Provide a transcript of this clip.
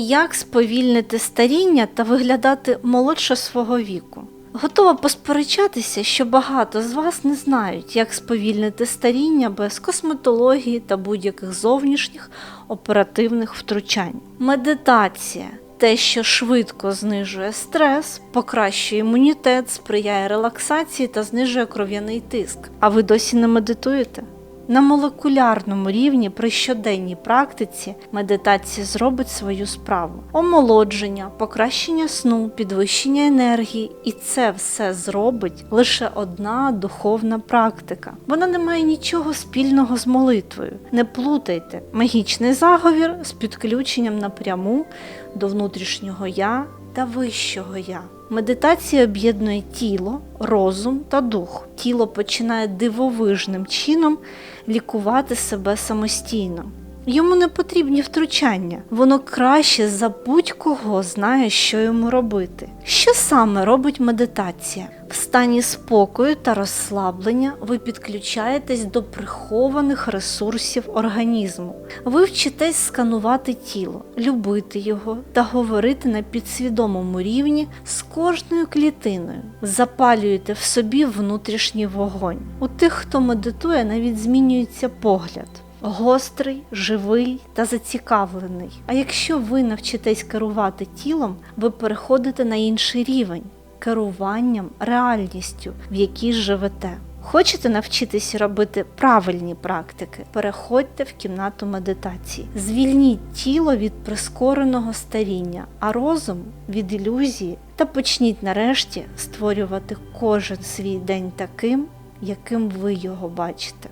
Як сповільнити старіння та виглядати молодше свого віку? Готова посперечатися, що багато з вас не знають, як сповільнити старіння без косметології та будь-яких зовнішніх оперативних втручань. Медитація те, що швидко знижує стрес, покращує імунітет, сприяє релаксації та знижує кров'яний тиск. А ви досі не медитуєте? На молекулярному рівні при щоденній практиці медитація зробить свою справу: омолодження, покращення сну, підвищення енергії, і це все зробить лише одна духовна практика. Вона не має нічого спільного з молитвою. Не плутайте магічний заговір з підключенням напряму до внутрішнього я та вищого я. Медитація об'єднує тіло, розум та дух. Тіло починає дивовижним чином лікувати себе самостійно. Йому не потрібні втручання, воно краще за будь-кого знає, що йому робити. Що саме робить медитація? В стані спокою та розслаблення ви підключаєтесь до прихованих ресурсів організму. Ви вчитесь сканувати тіло, любити його та говорити на підсвідомому рівні з кожною клітиною. Запалюєте в собі внутрішній вогонь. У тих, хто медитує, навіть змінюється погляд. Гострий, живий та зацікавлений. А якщо ви навчитесь керувати тілом, ви переходите на інший рівень керуванням реальністю, в якій живете. Хочете навчитися робити правильні практики? Переходьте в кімнату медитації. Звільніть тіло від прискореного старіння, а розум від ілюзії та почніть нарешті створювати кожен свій день таким, яким ви його бачите.